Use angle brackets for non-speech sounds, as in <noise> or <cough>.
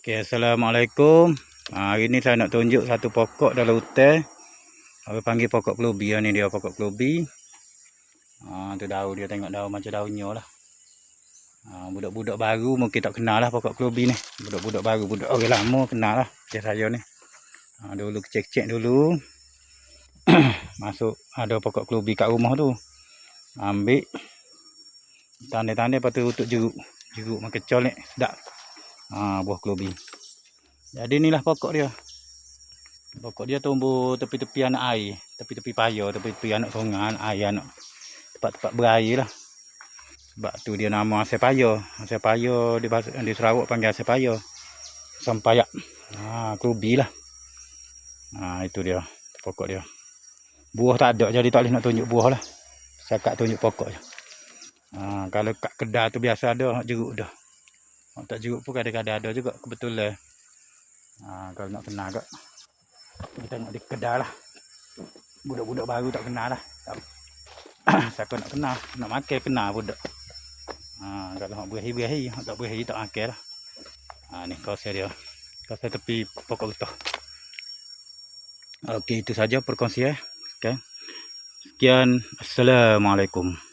Okay, Assalamualaikum. Ha, hari ni saya nak tunjuk satu pokok dalam hutan. Orang panggil pokok kelubi lah ni dia pokok kelubi. Ha, tu daun dia tengok daun macam daunnya lah. Ha, budak-budak baru mungkin tak kenal lah pokok kelubi ni. Budak-budak baru, budak orang lama kenal lah. Macam saya ni. Ha, dulu kecek-kecek dulu. <clears throat> Masuk ada pokok kelubi kat rumah tu. Ambil. Tanda-tanda lepas tu tutup jeruk. Jeruk makan ni. Sedap. Ha, buah kelubi. Jadi inilah pokok dia. Pokok dia tumbuh tepi-tepi anak air. Tepi-tepi payah, tepi-tepi anak sungai, air anak. Tempat-tempat berair lah. Sebab tu dia nama asal payah. Asal payah di, di Sarawak panggil asal payah. Sampayak. Ha, kelubi lah. Ha, itu dia. Pokok dia. Buah tak ada jadi tak boleh nak tunjuk buah lah. Cakap tunjuk pokok je. Ha, kalau kat kedai tu biasa ada jeruk dah. Tak jeruk pun kadang-kadang ada juga kebetulan. Ha, kalau nak kenal kat. Kita tengok di kedai lah. Budak-budak baru tak kenal lah. Tak. <coughs> Siapa nak kenal. Nak makan kenal budak. Ha, kalau nak berahi-berahi. Tak berahi tak makan lah. Ha, ni kawasan dia. Kawasan tepi pokok getah. Okey itu saja perkongsian. Okay. Sekian. Assalamualaikum.